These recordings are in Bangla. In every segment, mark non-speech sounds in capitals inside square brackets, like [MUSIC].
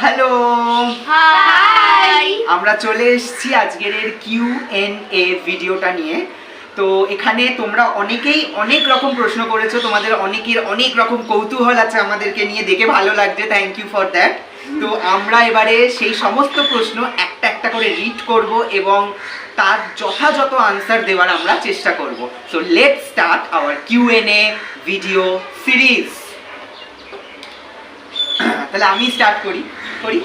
হ্যালো হাই আমরা চলে এসেছি আজকের এর কিউ এন এ ভিডিওটা নিয়ে। তো এখানে তোমরা অনেকেই অনেক রকম প্রশ্ন করেছ তোমাদের অনেকের অনেক রকম কৌতূহল আছে আমাদেরকে নিয়ে দেখে ভালো লাগছে থ্যাংক ইউ ফর দ্যাট তো আমরা এবারে সেই সমস্ত প্রশ্ন একটা একটা করে রিড করব এবং তার যথাযথ আনসার দেওয়ার আমরা চেষ্টা করব। So let start our Q N A video series তাহলে আমি স্টার্ট করি। করি।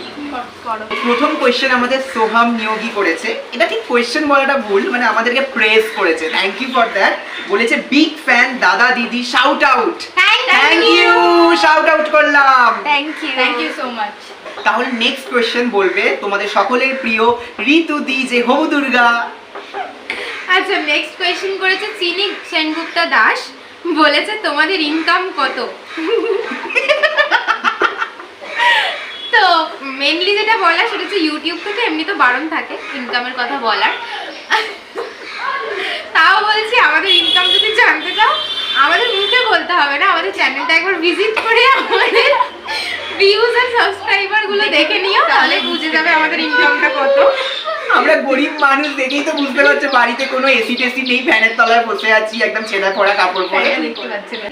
প্রথম কোয়েশ্চেন আমাদের সোহাম নিয়োগী করেছে। এটা ঠিক কোয়েশ্চেন বলাটা ভুল মানে আমাদেরকে প্রেস করেছে। থ্যাংক ইউ ফর দ্যাট বলেছে বিগ ফ্যান দাদা দিদি shout out thank you shout out করলাম। Thank you thank you so much তাহলে নেক্সট কোয়েশ্চেন বলবে তোমাদের সকলের প্রিয় ঋতু দি যে হবু দুর্গা। আচ্ছা নেক্সট কোয়েশ্চেন করেছে চিনি সেনগুপ্তা দাস। বলেছে তোমাদের ইনকাম কত? [LAUGHS] তো মেনলি যেটা বলা সেটা হচ্ছে ইউটিউব থেকে এমনি তো বারণ থাকে ইনকামের কথা বলার। তাও বলছি আমাদের ইনকাম যদি জানতে চাও আমাদের মুখে বলতে হবে না আমাদের চ্যানেলটা একবার ভিজিট করে আমাদের ভিউজ আর সাবস্ক্রাইবারগুলো দেখে নিও তাহলে বুঝে যাবে আমাদের ইনকামটা কত। আমরা গরিব মানুষ দেখেই তো বুঝতে পারছ বাড়িতে কোনো এসি টেসি নেই ফ্যানের তলায় বসে আছি একদম ছেঁড়া পড়া কাপড় পরে।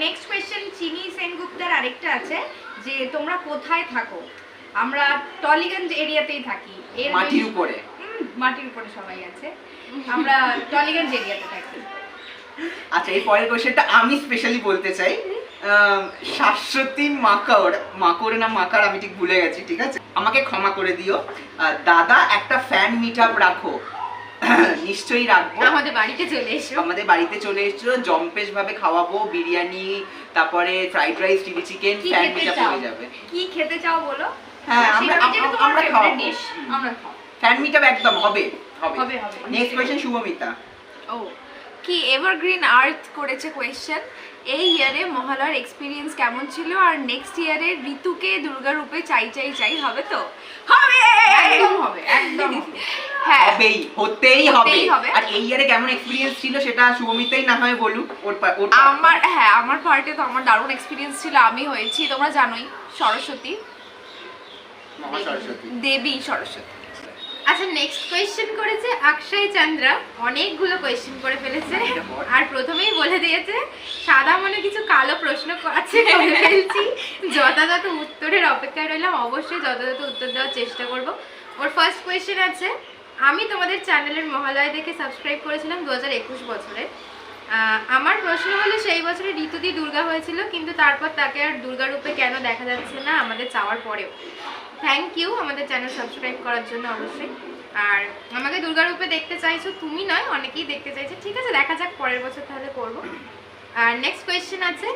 নেক্সট কোয়েশ্চেন চিনি সেনগুপ্তার আরেকটা আছে যে তোমরা কোথায় থাকো? আমরা টলিগঞ্জ এরিয়াতেই থাকি। এর মাটির উপরে। মাটির উপরে সবাই আছে। আমরা টলিগঞ্জ এরিয়াতে থাকি। আচ্ছা এই পরের কোশ্চেনটা আমি স্পেশালি বলতে চাই। শাশ্বতী মাকড় মাকড় না মাকার আমি ঠিক ভুলে গেছি ঠিক আছে? আমাকে ক্ষমা করে দিও। দাদা একটা ফ্যান মিট আপ রাখো। [CLEARS THROAT] নিশ্চয়ই রাখব। আমাদের বাড়িতে চলে এসো। আমাদের বাড়িতে চলে এসেছিল জম্পেশ ভাবে খাওয়াবো বিরিয়ানি তারপরে fried rice chilli chicken fan meet up হয়ে যাবে। কি খেতে চাও বলো? হ্যাঁ আমরা সেভাবে যেটা তোমার আমরা খাওয়াবো আমরা ফ্যান মিট একদম হবে। হবে। হবে, হবে। Next question Shubhamita. ও কি এভারগ্রিন আর্থ করেছে কোয়েশ্চেন এই ইয়ারে মহালয়ার এক্সপিরিয়েন্স কেমন ছিল? আর নেক্সট ইয়ারে ঋতুকে দুর্গা রূপে চাই চাই চাই হবে তো? হবে! একদম হবে একদম হবে। [LAUGHS] হ্যাঁ। হবেই হতেই হবে। আর এই ইয়ারে কেমন এক্সপিরিয়েন্স ছিল সেটা শুভমিতাই না হয় বলুক ওর আমার হ্যাঁ আমার পার্টে তো আমার দারুণ এক্সপিরিয়েন্স ছিল আমি হয়েছি তোমরা জানোই সরস্বতী। দেবী সরস্বতী। আচ্ছা নেক্সট কোয়েশ্চেন করেছে অক্ষয় চন্দ্রা। অনেকগুলো কোয়েশ্চেন করে ফেলেছে। আর প্রথমেই বলে দিয়েছে, সাদা মনে কিছু কালো প্রশ্ন আছে করে ফেলছি। যথাযথ উত্তরের অপেক্ষায় রইলাম। অবশ্যই যথাযথ উত্তর দেওয়ার চেষ্টা করব। ওর ফার্স্ট কোয়েশ্চেন আছে, আমি তোমাদের চ্যানেলের মহালয় দেখে সাবস্ক্রাইব করেছিলাম দু হাজার একুশ বছরে। আমার প্রশ্ন হলো, সেই বছরে ঋতুদি দুর্গা হয়েছিল, কিন্তু তারপর তাকে আর দুর্গা রূপে কেন দেখা যাচ্ছে না আমাদের চাওয়ার পরেও? থ্যাংক ইউ আমাদের চ্যানেল সাবস্ক্রাইব করার জন্য অবশ্যই। আর আমাকে দুর্গা রূপে দেখতে চাইছো তুমি নয়, অনেকেই দেখতে চাইছে। ঠিক আছে, দেখা যাক পরের বছর তাহলে করব। আর নেক্সট কোয়েশ্চেন আছে,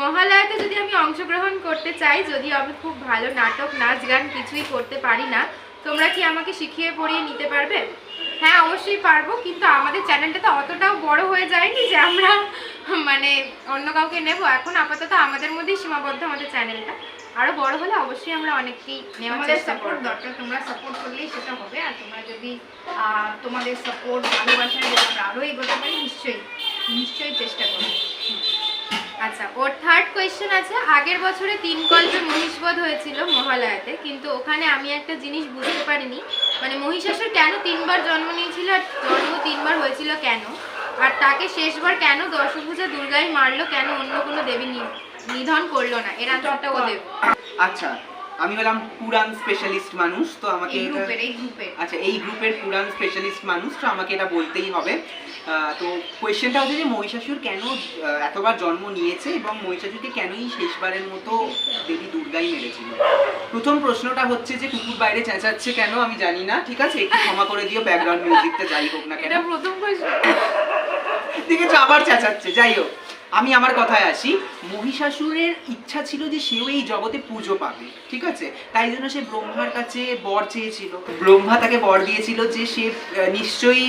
মহালয়াতে যদি আমি অংশগ্রহণ করতে চাই যদিও আমি খুব ভালো নাটক, নাচ গান কিছুই করতে পারি না, তোমরা কি আমাকে শিখিয়ে পড়িয়ে নিতে পারবে? হ্যাঁ অবশ্যই পারব, কিন্তু আমাদের চ্যানেলটা তো অতটাও বড় হয়ে যায়নি যে আমরা মানে অন্য কাউকে নেব। এখন আপাতত আমাদের মধ্যেই সীমাবদ্ধ আমাদের চ্যানেলটা আরও বড় হলে অবশ্যই আমরা অনেককেই নেওয়ার চেষ্টা সাপোর্ট দরকার তোমরা সাপোর্ট করলেই সেটা হবে। আর তোমরা যদি তোমাদের সাপোর্ট ভালোবাসায় যদি আমরা আরও এগোতে পারি নিশ্চয়ই নিশ্চয়ই চেষ্টা করব। আচ্ছা ওর থার্ড কোয়েশ্চেন আছে। আগের বছরে তিন কল্পে মহিষবধ হয়েছিল মহালয়াতে কিন্তু ওখানে আমি একটা জিনিস বুঝতে পারিনি। মানে মহিষাসুর কেন তিনবার জন্ম নিয়েছিল আর জন্ম তিনবার হয়েছিল কেন? আর তাকে শেষবার কেন দশভূজা দুর্গাই মারলো? কেন অন্য কোনো দেবী নি- নিধন করল না এর আনসারটা ও দেবে আচ্ছা আমি হলাম পুরাণ স্পেশালিস্ট মানুষ তো আমাকে এই গ্রুপের এই গ্রুপের। আচ্ছা এই গ্রুপের পুরাণ স্পেশালিস্ট মানুষ তো আমাকে এটা বলতেই হবে। তো কোয়েশ্চেনটা হচ্ছে যে মহিষাসুর কেন এতবার জন্ম নিয়েছে এবং মহিষাসুরকে কেনই শেষবারের মতো দেবী দুর্গাই মেরেছিল? প্রথম প্রশ্নটা হচ্ছে যে কুকুর বাইরে চেঁচাচ্ছে কেন আমি জানি না ঠিক আছে? একটু ক্ষমা করে দিও ব্যাকগ্রাউন্ড মিউজিকটা যাই হোক না কেন। এটা প্রথম ঠিক আছে আবার চেঁচাচ্ছে যাই হোক। আমি আমার কথায় আসি, মহিষাসুরের ইচ্ছা ছিল যে সেও এই জগতে পুজো পাবে, ঠিক আছে? তাই জন্য সে ব্রহ্মার কাছে বর চেয়েছিল। ব্রহ্মা তাকে বর দিয়েছিল যে সে নিশ্চয়ই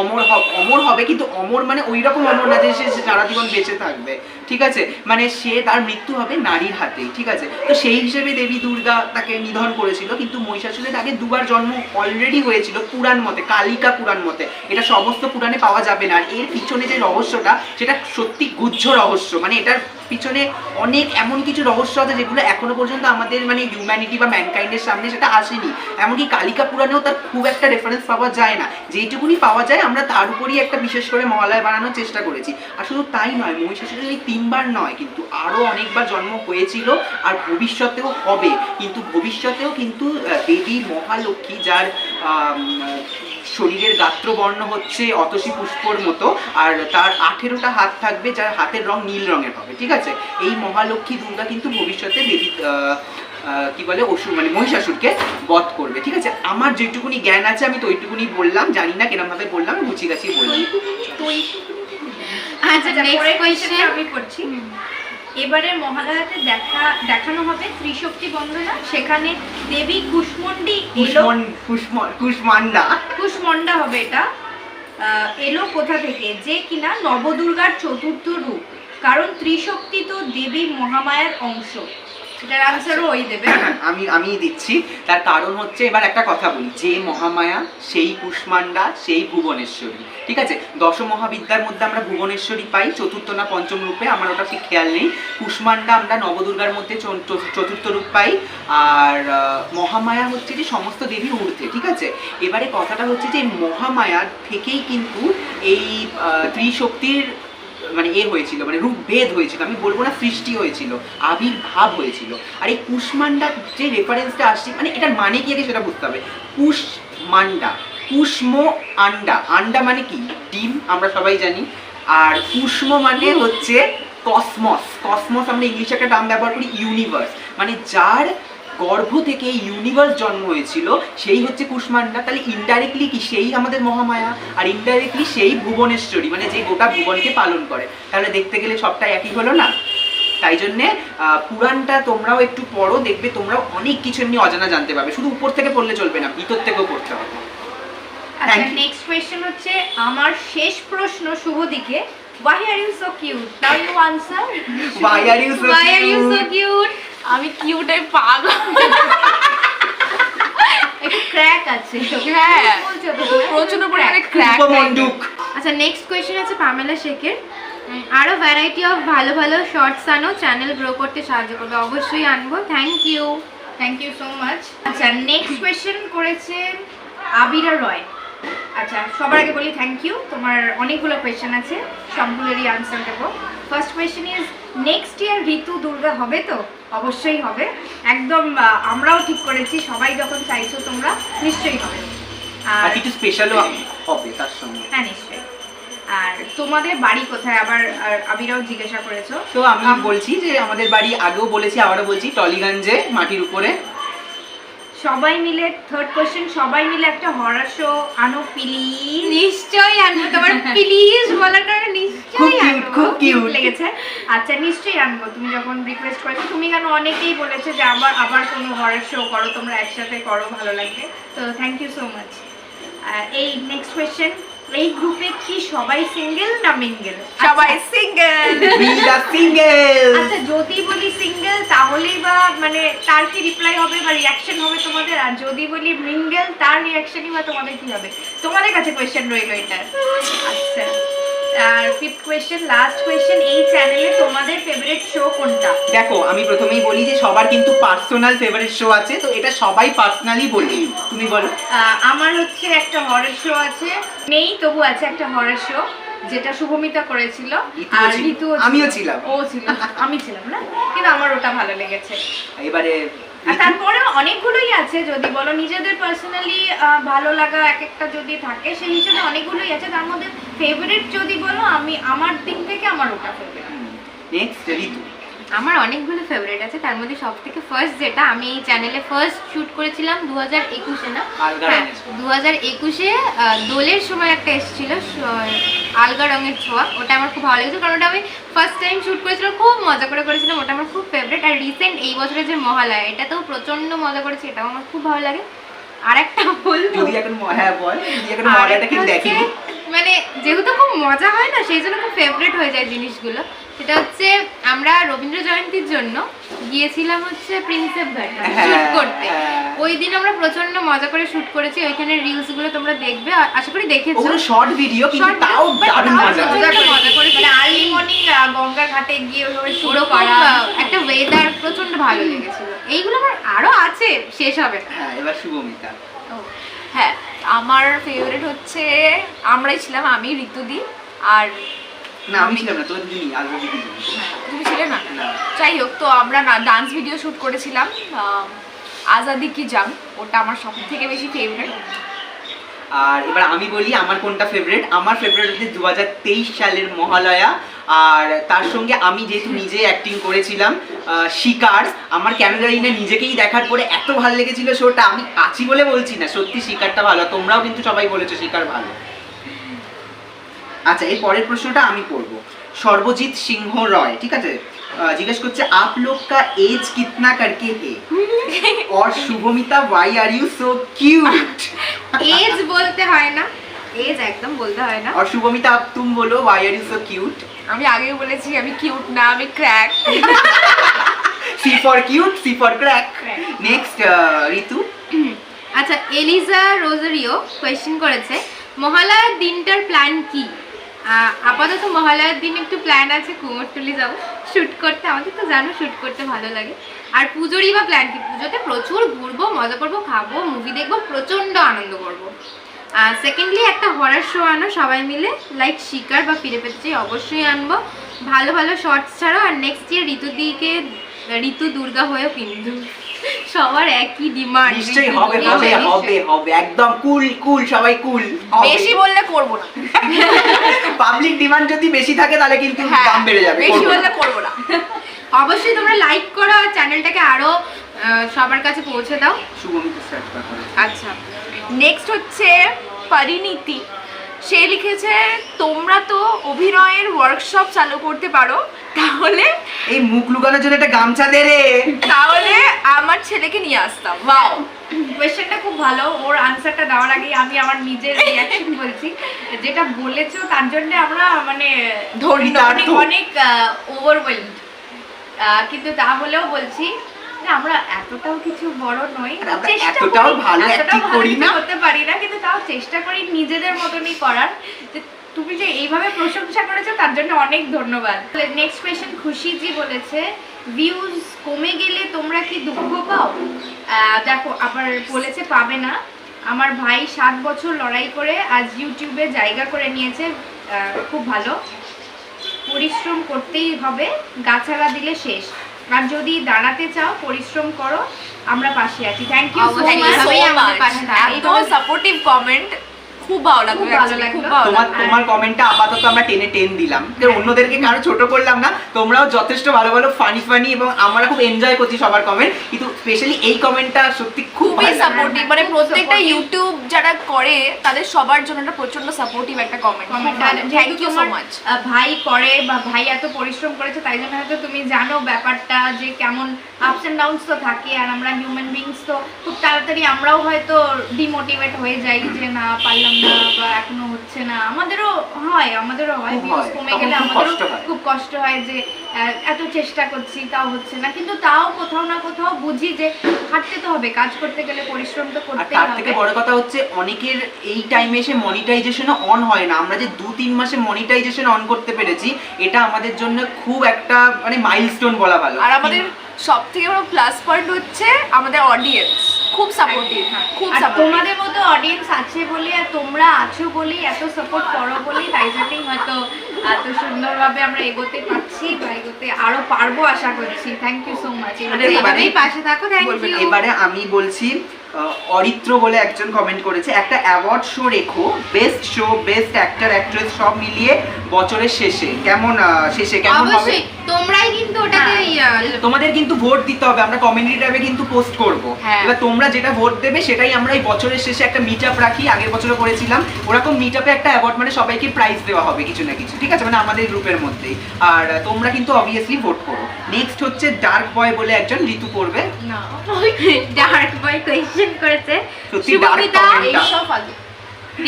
অমর হবে অমর হবে, কিন্তু অমর মানে ওই রকম অমর না যে সে সারা জীবন বেঁচে থাকবে। ঠিক আছে? মানে সে তার মৃত্যু হবে নারীর হাতেই, ঠিক আছে? তো সেই হিসেবে দেবী দুর্গা তাকে নিধন করেছিল, কিন্তু মহিষাসুরের আগে দুবার জন্ম অলরেডি হয়েছিল পুরাণ মতে, কালিকা পুরাণ মতে। এটা সমস্ত পুরাণে পাওয়া যাবে না। আর এর পিছনে যে রহস্যটা, সেটা সত্যি গুজ্জ রহস্য। মানে এটার পিছনে অনেক এমন কিছু রহস্য আছে যেগুলো এখনও পর্যন্ত আমাদের মানে হিউম্যানিটি বা ম্যানকাইন্ডের সামনে সেটা আসেনি। এমনকি কালিকা পুরাণেও তার খুব একটা রেফারেন্স পাওয়া যায় না। যেইটুকুনি পাওয়া যায়, আমরা তার উপরই একটা বিশেষ করে মহালয় বানানোর চেষ্টা করেছি। আর শুধু তাই নয় মহিষাসুরের এই তিনবার নয়, কিন্তু আরও অনেকবার জন্ম হয়েছিল আর ভবিষ্যতেও হবে। কিন্তু ভবিষ্যতেও কিন্তু দেবী মহালক্ষ্মী যার শরীরের গাত্রবর্ণ হচ্ছে অতসী পুষ্পর মতো আর তার আঠেরোটা হাত থাকবে যার হাতের রং নীল রঙের হবে ঠিক আছে? এই মহালক্ষ্মী দুর্গা কিন্তু ভবিষ্যতে দেবী আহ, আহ, কি বলে অসুর মানে মহিষাসুরকে বধ করবে ঠিক আছে? আমার যেটুকুনি জ্ঞান আছে আমি তো ওইটুকুনি বললাম জানি না কেরম ভাবে বললাম গুছিয়ে গাছিয়ে বললাম। আচ্ছা আচ্ছা নেক্সট কোয়েশ্চেন আমি করছি। এবারে মহালয়াতে দেখা দেখানো হবে ত্রিশক্তি বন্দনা। সেখানে দেবী কুষ্মন্ডি এলো। কুষ্মন কুষ্মন কুষ্মান্ডা কুষ্মন্ডা হবে এটা। এলো কোথা থেকে? যে কিনা নবদুর্গার চতুর্থ রূপ। কারণ ত্রিশক্তি তো দেবী মহামায়ার অংশ। এটার আনসারও ওই দেবে। আমি আমি দিচ্ছি। তার কারণ হচ্ছে, এবার একটা কথা বলি। যে মহামায়া, সেই কুষ্মান্ডা সেই ভুবনেশ্বরী। ঠিক আছে? দশ মহাবিদ্যার মধ্যে আমরা ভুবনেশ্বরী পাই, চতুর্থ না পঞ্চম রূপে, আমার ওটা ঠিক খেয়াল নেই। কুষ্মান্ডা আমরা নবদুর্গার মধ্যে চতুর্থ রূপ পাই। আর মহামায়া হচ্ছে যে সমস্ত দেবীর ঊর্ধ্বে, ঠিক আছে? এবারে কথাটা হচ্ছে যে মহামায়ার থেকেই কিন্তু এই ত্রিশক্তির মানে এ হয়েছিল মানে রূপ রূপভেদ হয়েছিল, আমি বলব না সৃষ্টি হয়েছিল, আবির্ভাব হয়েছিল। আর এই কুষ্মান্ডা যে রেফারেন্সটা আসছে মানে এটার মানে কি আগে সেটা বুঝতে হবে। কুষ্মান্ডা কুষ্ম আন্ডা আন্ডা মানে কি? ডিম, আমরা সবাই জানি। আর কুষ্ম মানে হচ্ছে কসমস কসমস আমরা ইংলিশে একটা টার্ম ব্যবহার করি ইউনিভার্স মানে যার গর্ভ থেকে ইউনিভার্স জন্ম হয়েছিল সেই হচ্ছে কুষ্মান্ডা তাহলে ইনডাইরেক্টলি কি সেই আমাদের মহামায়া? আর ইনডাইরেক্টলি সেই ভুবনেশ্বরী মানে যে গোটা ভুবনকে পালন করে। তাহলে দেখতে গেলে সবটাই একই হলো না? তাই জন্যে পুরাণটা তোমরাও একটু পড়ো দেখবে তোমরাও অনেক কিছু এমনি অজানা জানতে পারবে। শুধু উপর থেকে পড়লে চলবে না ভিতর থেকেও পড়তে হবে। আচ্ছা নেক্সট কোয়েশ্চেন হচ্ছে আমার শেষ প্রশ্ন শুভ দিকে। Why are you so cute now you answer Why are you so Why are you so cute? আমি কিউটাই পাগল? একটু ক্র্যাক আছে। হ্যাঁ। পরিমাণে ক্র্যাক আচ্ছা নেক্সট কোয়েশ্চেন আছে পামেলা শেখের উম, আরও ভ্যারাইটি অফ ভালো ভালো শর্টস আনো চ্যানেল গ্রো করতে সাহায্য করবে। অবশ্যই আনব। Thank you thank you so much আচ্ছা নেক্সট কোয়েশ্চেন করেছেন আবিরা রয়। আচ্ছা সবার আগে বলি থ্যাংক ইউ তোমার অনেকগুলো কোয়েশ্চেন আছে সবগুলোরই আনসার দেবো। First question is next year Ritu Durga হবে তো? অবশ্যই হবে। একদম আমরাও ঠিক করেছি সবাই যখন চাইছো তোমরা নিশ্চয়ই হবে। আর কিছু স্পেশালও হবে তার সঙ্গে। হ্যাঁ নিশ্চয়ই। আর তোমাদের বাড়ি কোথায়? আবার আবিরাও জিজ্ঞাসা করেছ। তো আমি বলছি যে আমাদের বাড়ি আগেও বলেছি আবারও বলছি টলিগঞ্জে মাটির উপরে। সবাই মিলে থার্ড কোশ্চেন সবাই মিলে একটা হরার শো আনো প্লিজ নিশ্চয়ই আনব তোমার [LAUGHS] প্লিজ বলাটা নিশ্চয়ই আনব। খুব কিউট লেগেছে। আচ্ছা নিশ্চয়ই আনব তুমি যখন রিকোয়েস্ট করেছ তুমি কেন অনেকেই বলেছে যে আবার আবার কোনো হরার শো করো তোমরা একসাথে করো ভালো লাগবে। তো থ্যাংক ইউ সো মাচ এই নেক্সট কোয়েশ্চেন এই গ্রুপে কি সবাই সিঙ্গেল না মিঙ্গেল সবাই সিঙ্গেল উই দ্য সিঙ্গেল আচ্ছা যদি বলি সিঙ্গেল তাহলেই বা মানে তার কি রিপ্লাই হবে বা রিয়াকশন হবে তোমাদের? আর যদি বলি মিঙ্গেল তার রিয়াকশনই বা তোমাদের কি হবে? তোমাদের কাছে কোয়েশ্চেন রইল এটা। আচ্ছা। আর ফিফথ কোয়েশ্চেন লাস্ট কোয়েশ্চেন এই চ্যানেলে তোমাদের ফেভারিট শো কোনটা? দেখো আমি প্রথমেই বলি যে সবার কিন্তু পার্সোনাল ফেভারিট শো আছে তো এটা সবাই পার্সোনালি বলি। তুমি বলো। আমার হচ্ছে একটা হরর শো আছে। নেই তবু আছে একটা হরর শো যেটা শুভমিতা করেছিল। আর ঋতু আমিও ছিলাম। ও ছিল আমি ছিলাম না কিন্তু আমার ওটা ভালো লেগেছে। এবারে তারপরে অনেকগুলোই আছে, যদি বলো। নিজেদের পার্সোনালি ভালো লাগা এক একটা যদি থাকে, সেই হিসেবে অনেকগুলোই আছে। তার মধ্যে ফেভারিট যদি বলো, আমি, আমার দিক থেকে আমার ওটা ফেভারিট নেক্সট ঋতু। আমার অনেকগুলো ফেভারিট আছে তার মধ্যে সব থেকে ফার্স্ট যেটা আমি এই চ্যানেলে ফার্স্ট শুট করেছিলাম দু হাজার একুশে না? হ্যাঁ। দু হাজার একুশে দোলের সময় একটা এসেছিল আলগা রঙের ছোঁয়া। ওটা আমার খুব ভালো লেগেছিল কারণ ওটা আমি ফার্স্ট টাইম শুট করেছিলাম খুব মজা করে করেছিলাম ওটা আমার খুব ফেভারিট আর রিসেন্ট এই বছরের যে মহালয়া এটাতেও প্রচণ্ড মজা করেছি এটাও আমার খুব ভালো লাগে। আর একটা বলব হ্যাঁ মানে যেহেতু খুব মজা হয় না সেই জন্য খুব ফেভারিট হয়ে যায় জিনিসগুলো। সেটা হচ্ছে আমরা রবীন্দ্র জয়ন্তীর জন্য গিয়েছিলাম হচ্ছে প্রিন্সেপ ঘাট শুট করতে। হ্যাঁ। ওই দিন আমরা প্রচণ্ড মজা করে শুট করেছি ওইখানে রিলসগুলো তোমরা দেখবে আশা করি দেখেছ। ওগুলো শর্ট ভিডিও কিন্তু তাও দারুণ মজা। করে মানে আর্লি মর্নিং গঙ্গার ঘাটে গিয়ে ওইভাবে শুরু করা। একটা ওয়েদার প্রচণ্ড ভালো লেগেছিল। এইগুলো আমার আরও আছে শেষ হবে না। হ্যাঁ এবার শুভমিতা। হ্যাঁ আমার ফেভারিট হচ্ছে আমরাই ছিলাম আমি ঋতুদি আর না আমি ছিলাম না তোর দিদি আর দিদি তুমি ছিলে না? না। যাই হোক তো আমরা না ডান্স ভিডিও শুট করেছিলাম আজাদি কি জাম ওটা আমার সব থেকে বেশি ফেভারিট আর এবার আমি বলি আমার কোনটা ফেভারিট আমার ফেভারিট হচ্ছে দু হাজার তেইশ সালের মহালয়া আর তার সঙ্গে আমি যেহেতু নিজে অ্যাক্টিং করেছিলাম শিকার আমার কেন জানি না নিজেকেই দেখার পরে এত ভালো লেগেছিল শোটা আমি আছি বলে বলছি না সত্যি শিকারটা ভালো তোমরাও কিন্তু সবাই বলেছ শিকার ভালো। আচ্ছা এই পরের প্রশ্নটা আমি করব সর্বজিৎ সিংহ রয় ঠিক আছে আহ, জিজ্ঞেস করছে আপ লোক কা এজ কিতনা করকে হে और Shubhamita why are you so cute age বলতে হয় না এজ একদম বলতে হয় না और शुभमिता अब तुम बोलो why are you so cute আমি আগেও বলেছি আমি কিউট না আমি crack C for cute C for crack Crack. Next Ritu আচ্ছা এলিজা রোজারিও কোয়েশ্চেন করেছে মহালয়ার দিনটার প্ল্যান কি আহ, আপাতত মহালয়ার দিন একটু প্ল্যান আছে কুমোরটুলি যাব। শ্যুট করতে, আমাদের তো জানো শ্যুট করতে ভালো লাগে। আর পুজোরই বা প্ল্যান কি? পুজোতে প্রচুর ঘুরবো, মজা করব, খাব মুভি দেখব, প্রচণ্ড আনন্দ করব। সেকেন্ডলি একটা হরার শো আনো, সবাই মিলে। লাইক শিকার বা ফিরে পেতে চাই, অবশ্যই আনব। ভালো ভালো শর্টস ছাড়ো, আর নেক্সট ইয়ার ঋতুদিকে, ঋতু দুর্গা হয়েও কিন্তু সবার একই ডিমান্ড নিশ্চয়ই হবে হবে হবে হবে একদম কুল কুল সবাই কুল বেশি বললে করব না। [LAUGHS] পাবলিক ডিমান্ড যদি বেশি থাকে তাহলে কিন্তু হ্যাঁ দাম বেড়ে যাবে বেশি বললে করব না। [LAUGHS] অবশ্যই তোমরা লাইক করো আর চ্যানেলটাকে আরও আহ, সবার কাছে পৌঁছে দাও। শুভমিতা স্টার্ট করো আচ্ছা নেক্সট হচ্ছে পরিণীতি। সে লিখেছে তোমরা তো অভিনয়ের ওয়ার্কশপ চালু করতে পারো তাহলে? এই মুখ লুকানোর জন্য একটা গামছা দে রে। তাহলে আমার ছেলেকে নিয়ে আসতাম। ওয়াও কোয়েশ্চেনটা খুব ভালো। ওর আনসারটা দেওয়ার আগেই আমি আমার নিজের রিয়াকশন বলছি। যেটা বলেছ তার জন্য আমরা মানে ধর্মিত অনেক অনেক ওভারওয়েলড কিন্তু তা হলেও বলছি আমরা এতটাও কিছু বড় নই। চেষ্টা করি, না। করতে পারি না কিন্তু তাও চেষ্টা করি নিজেদের মতনই করার। তুমি যে এইভাবে প্রশংসা করেছ তার জন্য অনেক ধন্যবাদ। নেক্সট কোয়েশ্চেন খুশিজি বলেছে ভিউজ কমে গেলে তোমরা কি দুঃখ পাও? দেখো আবার বলেছে পাবে না। আমার ভাই সাত বছর লড়াই করে আজ ইউটিউবে জায়গা করে নিয়েছে খুব ভালো। পরিশ্রম করতেই হবে গাছালা দিলে শেষ। আর যদি দাঁড়াতে চাও পরিশ্রম করো আমরা পাশে আছি। Thank you so much supportive comment খুব ভালো লাগল খুব ভালো তোমার তোমার কমেন্টটা আপাতত আমরা টেনে টেন দিলাম। তো অন্যদেরকে কারও ছোট করলাম না তোমরাও যথেষ্ট ভালো ভালো ফানি ফানি এবং আমরা খুব এনজয় করছি সবার কমেন্ট কিন্তু স্পেশালি এই কমেন্টটা সত্যি খুবই সাপোর্টিভ মানে প্রত্যেকটা ইউটিউব যারা করে তাদের সবার জন্য একটা প্রচণ্ড সাপোর্টিভ একটা comment thank you so much ভাই করে বা ভাই এত পরিশ্রম করেছে তাই জন্য হয়তো তুমি জানো ব্যাপারটা যে কেমন আপস এন্ড ডাউনস তো থাকে আর আমরা হিউম্যান বিংস তো খুব তাড়াতাড়ি আমরাও হয়তো ডিমোটিভেট হয়ে যাই যে না পারলাম না বা এখনও হচ্ছে না আমাদেরও হয় আমাদেরও হয় ভিউজ কমে গেলে আমাদেরও খুব কষ্ট হয় যে এত চেষ্টা করছি তাও হচ্ছে না কিন্তু তাও কোথাও না কোথাও বুঝি যে হাঁটতে তো হবে কাজ করতে গেলে পরিশ্রম তো আর করতেই তার থেকে বড় কথা হচ্ছে অনেকের এই টাইমে এসে মনিটাইজেশন অন হয় না। আমরা যে দু তিন মাসে মনিটাইজেশন অন করতে পেরেছি এটা আমাদের জন্য খুব একটা মানে মাইলস্টোন বলা ভালো। আর আমাদের সব থেকে বড় প্লাস পয়েন্ট হচ্ছে আমাদের অডিয়েন্স খুব সাপোর্টিভ খুব তোমাদের মতো অডিয়েন্স আছে বলে আর তোমরা আছো বলেই এত সাপোর্ট করো বলেই তাই জন্যই হয়তো এত সুন্দরভাবে আমরা এগোতে পারছি বা এগোতে আরও পারব আশা করছি। থ্যাংক ইউ সো মাচ মানে এইভাবেই পাশে থাকো থ্যাংক ইউ এবারে আমি বলছি অরিত্র বলে একজন কমেন্ট করেছে একটা অ্যাওয়ার্ড শো রেখো best show best actor actress সব মিলিয়ে বছরের শেষে। কেমন শেষে? কেমন হবে? তোমরাই কিন্তু ওটাকে হ্যাঁ। তোমাদের কিন্তু ভোট দিতে হবে আমরা কমিউনিটি ট্যাবে কিন্তু পোস্ট করব। হ্যাঁ। এবার তোমরা যেটা ভোট দেবে সেটাই আমরা এই বছরের শেষে একটা মিট আপ রাখি আগের বছরও করেছিলাম। ওরকম মিট আপে একটা অ্যাওয়ার্ড মানে সবাইকে প্রাইজ দেওয়া হবে কিছু না কিছু ঠিক আছে? মানে আমাদের গ্রুপের মধ্যেই। আর তোমরা কিন্তু অবভিয়াসলি ভোট করো। নেক্সট হচ্ছে ডার্ক বয় বলে একজন ঋতু করবে। না। ডার্ক বয় কোয়েশ্চেন করেছে। সত্যি আগে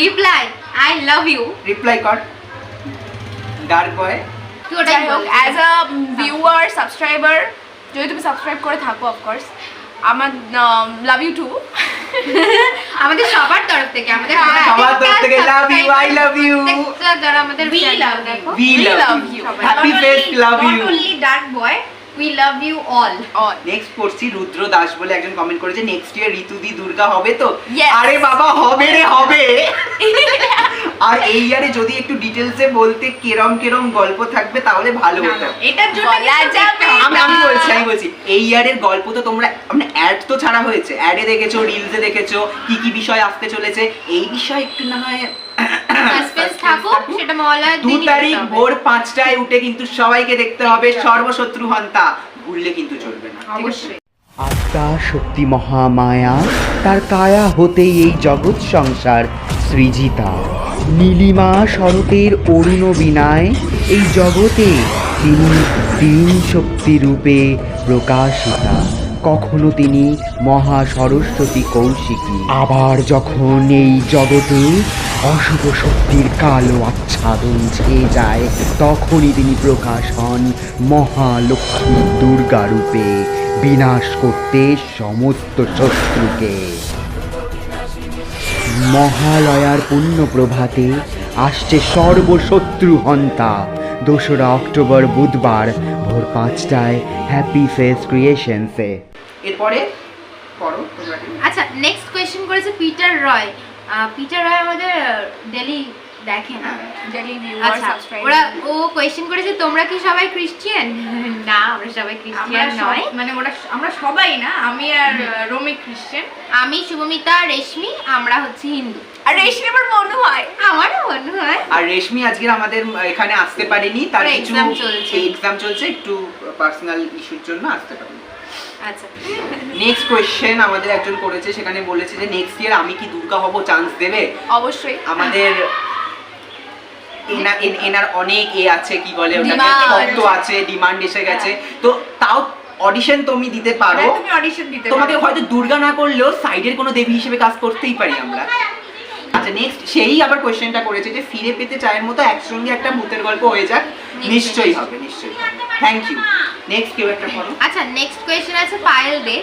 reply I love you reply কর। ডার্ক বয় ওটাই যাই হোক অ্যাজ আ ভিউয়ার সাবস্ক্রাইবার যদি তুমি সাবস্ক্রাইব করে থাকো অফকোর্স আমার লাভ ইউ টু আমাদের সবার তরফ থেকে আমাদের হ্যাঁ, সবার তরফ থেকে love you I love you যারা আমাদের We লাভ দেখো। We love you happy face love you only that boy, we love you all. Next পড়ছি রুদ্র দাস বলে একজন কমেন্ট করেছে নেক্সট ইয়ার ঋতুদি দুর্গা হবে তো? Yes. আরে বাবা হবে রে হবে। [LAUGHS] আর এই ইয়ারে যদি একটু ডিটেলসে বলতে কেরম কেরম গল্প থাকবে তাহলে ভালো হতো। এটার জন্য আমি বলছি আমি বলছি এই ইয়ারের গল্প তো তোমরা মানে অ্যাড তো ছাড়া হয়েছে। অ্যাডে দেখেছ রিলসে দেখেছ কি কি বিষয় আসতে চলেছে এই বিষয় একটু না হয় সাসপেন্স থাকুক সেটা মহালয়ার দু দিনই তারিখ দেখতে ভোর পাঁচটায় উঠে কিন্তু সবাইকে দেখতে হবে সর্বশত্রু হন্তা। ভুললে কিন্তু চলবে না অবশ্যই। আত্মা শক্তি মহামায়া তার কায়া হতেই এই জগৎ সংসার সৃজিতা। নীলিমা শরতের অরুণ বিনায় এই জগতে তিনি তিন শক্তি রূপে প্রকাশিতা। কখনো তিনি মহা সরস্বতী কৌশিকী। আবার যখন এই জগতে অশুভ শক্তির কালো আচ্ছাদন ছেয়ে যায়, তখনই তিনি প্রকাশ হন মহালক্ষ্মী দুর্গা রূপে। বিনাশ করতে সমস্ত শত্রুকে। মহালয়ার পুণ্য প্রভাতে আসছে সর্বশত্রু হন্তা। দোসরা অক্টোবর বুধবার ভোর পাঁচটায় হ্যাপি ফেস ক্রিয়েশনসে এরপরে করো তোমরা। আচ্ছা নেক্সট কোয়েশ্চেন করেছে পিটার রয় পিটার রয় আমাদের ডেলি দেখে না। ডেলি ভিউয়ার আচ্ছা সাবস্ক্রাইব ওরা ও কোয়েশ্চেন করেছে তোমরা কি সবাই ক্রিশ্চিয়ান [LAUGHS] না আমরা সবাই নয়। মানে ওরা আমরা সবাই না আমি আর রোমি খ্রিস্টান আমি শুভমিতা রেশমি আমরা হচ্ছে হিন্দু। আর রেশমি আমার মনে হয়। আমারও মনে হয়। আর রেশমি আজকে আমাদের এখানে আসতে পারেনি তার কিছু। এক্সাম চলছে। একটু পার্সোনাল ইস্যুর জন্য আসতে পারেনি। আচ্ছা। নেক্সট কোয়েশ্চেন আমাদের একজন করেছে সেখানে বলেছে যে নেক্সট ইয়ার আমি কি দুর্গা হব চান্স দেবে? অবশ্যই। আমাদের এনা- এন- এনার অনেক এ আছে কি বলে ওটাকে. ভক্ত আছে ডিমান্ড এসে গেছে। তো তাও অডিশন তুমি দিতে পারো। হ্যাঁ, তুমি অডিশন দিতে তোমাকে হয়তো দুর্গা না করলেও সাইডের কোনো দেবী হিসেবে কাজ করতেই পারি আমরা। আচ্ছা নেক্সট সেই আবার কোয়েশ্চেনটা করেছে যে ফিরে পেতে চায়ের মতো একসঙ্গে একটা ভূতের গল্প হয়ে যাক। নিশ্চয়ই। হবে নিশ্চয়ই থ্যাংক ইউ নেক্সট কেউ একটা করো আচ্ছা নেক্সট কোয়েশ্চেন আছে পায়েল দে।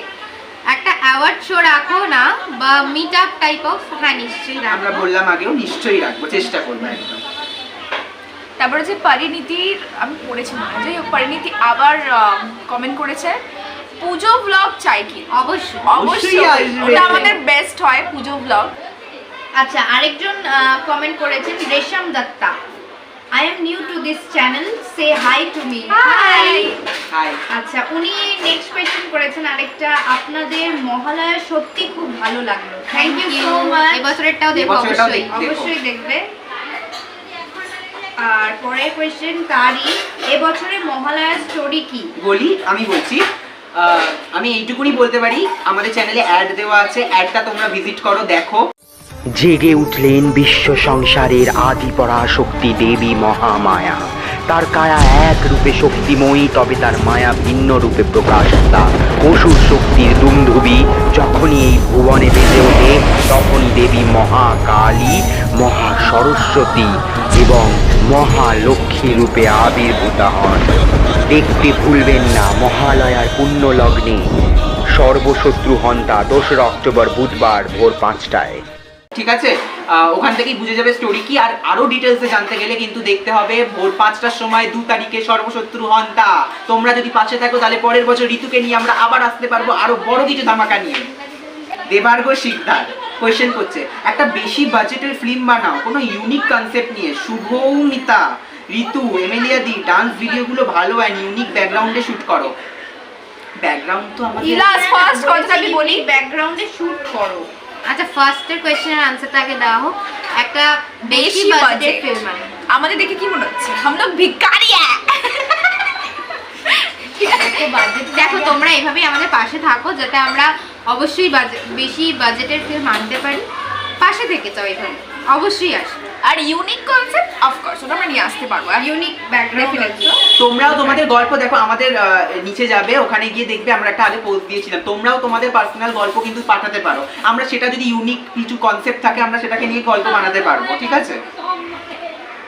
একটা অ্যাওয়ার্ড শো রাখো না বা মিট আপ টাইপ অফ হ্যাঁ নিশ্চয়ই আমরা বললাম আগেও নিশ্চয়ই রাখব চেষ্টা করব একদম। তারপরে যে পরিণীতির আমি পড়েছি মনে যাই হোক পরিণীতি আবার কমেন্ট করেছে। পুজো ব্লগ চাই কি? অবশ্যই। অবশ্যই। ওটা আমাদের বেস্ট হয় পুজো ব্লগ আচ্ছা আরেকজন কমেন্ট করেছেন Resham Dutta. I am new to this channel say hi to me hi hi আচ্ছা উনি নেক্সট কোয়েশ্চেন করেছেন আরেকটা আপনাদের মহালয়া সত্যি খুব ভালো লাগল। থ্যাংক ইউ সো মাচ এবছরেরটাও দেখো অবশ্যই। অবশ্যই দেখবে। আর পরের কোয়েশ্চেন তারই এবছরের মহালয়া স্টোরি কি? বলি আমি বলছি আহ, আমি এইটুকুনি বলতে পারি। আমাদের চ্যানেলে অ্যাড দেওয়া আছে। অ্যাডটা তোমরা ভিজিট করো দেখো। জেগে উঠলেন বিশ্ব সংসারের আদি পরাশক্তি দেবী মহামায়া। তার কায়া এক রূপে শক্তিময়ী, তবে তার মায়া ভিন্ন রূপে প্রকাশতা। অসুর শক্তির দুমধুবি যখনই এই ভুবনে বেজে ওঠে তখনই দেবী মহাকালী, মহা সরস্বতী এবং মহালক্ষ্মী রূপে আবির্ভূত হন। দেখতে ভুলবেন না, মহালয়ার পুণ্য লগ্নে সর্বশত্রু হন্তা দোসরা অক্টোবর বুধবার ভোর পাঁচটায়। ঠিক আছে? ওখান থেকেই বুঝে যাবে স্টোরি কি। আর আরও ডিটেলসে জানতে গেলে কিন্তু দেখতে হবে, ভোর পাঁচটার সময় দু তারিখে সর্বশত্রু হন্তা তোমরা যদি পাশে থাকো, তাহলে পরের বছর ঋতুকে নিয়ে আমরা আবার আসতে পারব আরও বড় কিছু ধামাকা নিয়ে। দেবার্গ শিকদার কোয়েশ্চেন করছে, একটা বেশি বাজেটের ফিল্ম বানাও, কোনো ইউনিক কনসেপ্ট নিয়ে। Shubhamita, Ritu, Amelia the dance ভিডিওগুলো ভালো অ্যান্ড ইউনিক ব্যাকগ্রাউন্ডে শুট করো। ব্যাকগ্রাউন্ড তো আমাদের ফার্স্ট কথাটা আমি বলি ব্যাকগ্রাউন্ডে শুট করো। আচ্ছা ফার্স্টের কোয়েশ্চেনের আনসারটা আগে দাও হোক একটা বেশি বাজেট বাজেটের ফিল্ম মানে আমাদের দেখে কি মনে হচ্ছে? हम लोग ভিখারি দেখো তোমরা এভাবেই আমাদের পাশে থাকো যাতে আমরা অবশ্যই বেশি বাজেটের ফিল্ম আনতে পারি। পাশে থেকে চাও এখানে অবশ্যই আসবে। আর ইউনিক কনসেপ্ট অফকোর্স ওটা আমরা নিয়ে আসতে পারব। আর ইউনিক ব্যাকগ্রাউন্ড তোমরাও তোমাদের গল্প দেখো আমাদের নিচে যাবে ওখানে গিয়ে দেখবে আমরা একটা আগে পোস্ট দিয়েছিলাম। তোমরাও তোমাদের পার্সোনাল গল্প কিন্তু পাঠাতে পারো। আমরা সেটা যদি ইউনিক কিছু কনসেপ্ট থাকে আমরা সেটাকে নিয়ে গল্প বানাতে পারব ঠিক আছে?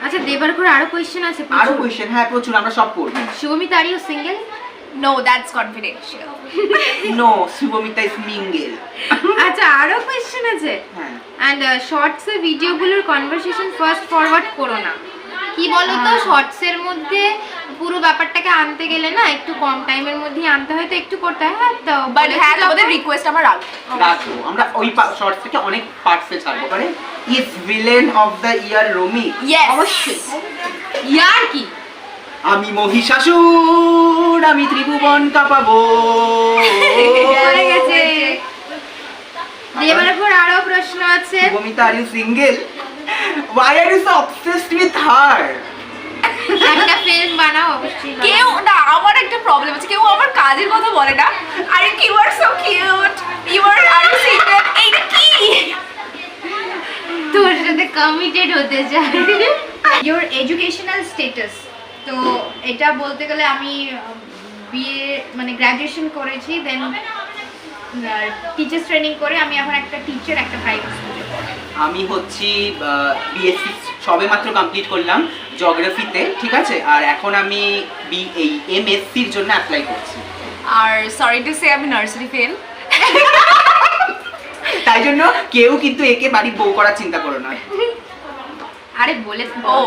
আচ্ছা দেবার করে আরও কোয়েশ্চেন আছে আরও। কোয়েশ্চেন হ্যাঁ প্রচুর আমরা সব করব Shubhamita are you single no that's confidential no Shubhamita is mingle আচ্ছা আরও কোয়েশ্চেন আছে। হ্যাঁ। অ্যান্ড শর্টসে ভিডিওগুলোর কনভারসেশন ফার্স্ট ফরওয়ার্ড করো না। কি বলো তো শর্টসের মধ্যে পুরো ব্যাপারটাকে আনতে গেলে না একটু কম টাইমের মধ্যেই আনতে হয় তো একটু করতে হয় হ্যাঁ তো বাট হ্যাঁ যখন- রিকোয়েস্ট আমার রাখব রাখব আমরা ওই শর্টস থেকে অনেক পার্টসে ছাড়বো। পারে is villain of the year Romi অবশ্যই। ইয়ার কি? আমি মহিষাসুর আমি ত্রিভুবন কাঁপাবো। এবার পর আরও প্রশ্ন আছে। Shubhamita are you single why are you so obsessed with her একটা ফিল্ম বানাও বানাও। কেউ না আমার একটা প্রবলেম আছে। কেউ আমার কাজের কথা বলে না। আরে you are so cute you are are you single এইটা কি? তোর সাথে কমিটেড হতে চাই। ইওর এডুকেশনাল স্ট্যাটাস তো এটা বলতে গেলে আমি বিএ মানে গ্র্যাজুয়েশন করেছি দেন টিচার্স ট্রেনিং করে আমি এখন একটা টিচার একটা প্রাইভেট স্কুলে আমি হচ্ছি বিএসসি সবে মাত্র কমপ্লিট করলাম জিওগ্রাফিতে ঠিক আছে? আর এখন আমি বি এই এমএসসির জন্য অ্যাপ্লাই করছি। আর সরি টু সে আমি নার্সারি ফেল তাই জন্য কেউ কিন্তু একে বাড়ি বউ করার চিন্তা করো না। আরে বলে ও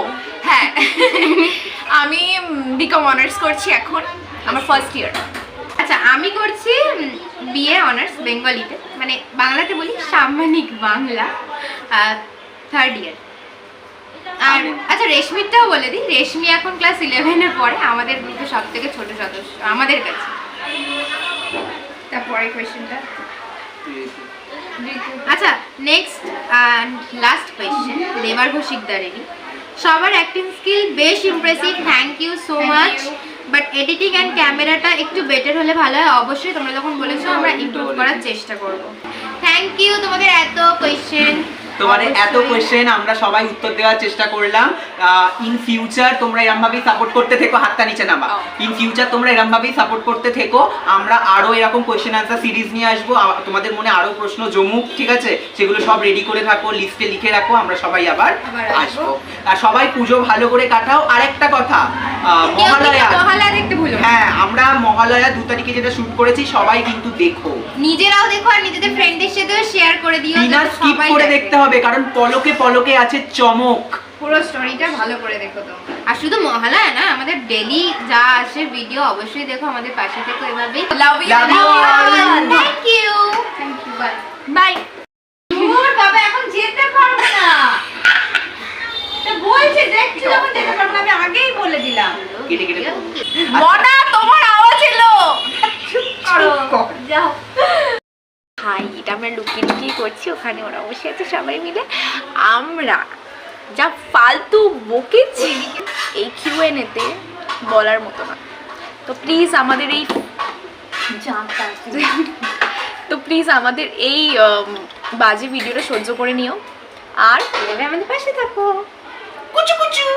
হ্যাঁ। আমি বিকম অনার্স করছি এখন আমার ফার্স্ট ইয়ার আচ্ছা আমি করছি বিএ অনার্স বেঙ্গলিতে মানে বাংলাতে বলি সাম্মানিক বাংলা থার্ড ইয়ার আর আচ্ছা রেশমিরটাও বলে দিই। রেশমি এখন ক্লাস ইলেভেনের পরে আমাদের গ্রুপে সব থেকে ছোটো সদস্য আমাদের কাছে। তারপরে কোয়েশ্চেনটা আচ্ছা নেক্সট অ্যান্ড লাস্ট কোয়েশ্চেন দেবার ঘোষিকদারেরই সবার অ্যাক্টিং স্কিল বেশ impressive thank you so much but editing and ক্যামেরাটা একটু বেটার হলে ভালো হয়। অবশ্যই তোমরা যখন বলেছ আমরা ইমপ্রুভ করার চেষ্টা করব। থ্যাংক ইউ তোমাদের এত কোয়েশ্চেন তোমাদের এত কোয়েশ্চেন আমরা সবাই উত্তর দেওয়ার চেষ্টা করলাম। ইন ফিউচার তোমরা এরম ভাবেই সাপোর্ট করতে থেকো হাতটা নিচে নামা। ইন ফিউচার তোমরা এরম ভাবেই সাপোর্ট করতে থেকো। আমরা আরও এরকম কোয়েশ্চেন আনসার সিরিজ নিয়ে আসব। তোমাদের মনে আরও প্রশ্ন জমুক ঠিক আছে? সেগুলো সব রেডি করে থাকো লিস্টে লিখে রাখো আমরা সবাই আবার আসব। আর সবাই পুজো ভালো করে কাটাও। আরেকটা কথা আহ, মহালয়া। হ্যাঁ আমরা মহালয়া দু তারিখে যেটা শুট করেছি সবাই কিন্তু দেখো। নিজেরাও দেখো আর নিজেদের ফ্রেন্ডদের সাথেও শেয়ার করে দিও ডিনার স্কিপ করে দেখতে হবে কারণ পলকে পলকে আছে চমক। পুরো স্টোরিটা ভালো করে দেখো তো। আর শুধু মহালয়া না আমাদের ডেলি যা আসে ভিডিও অবশ্যই দেখো আমাদের পাশে থেকো এভাবেই। Love you thank you thank you bye bye দূর বাবা এখন যেতে পারব না। তা বলছে দেখছি যখন যেতে পারব না আমি আগেই বলে দিলাম। কেটে কেটে। মনা তোমার আওয়াজ এলো। কর। যাও। হাই এটা আমরা লুকিয়ে লুকিয়ে করছি ওখানে ওরা বসে আছে সবাই মিলে। আমরা যা ফালতু বকেছি এই কিউএনএতে বলার মতো না। তো প্লিজ আমাদের এই তো প্লিজ আমাদের এই বাজে ভিডিওটা সহ্য করে নিও। আর আমাদের পাশে থাকো। কুচু কুচু।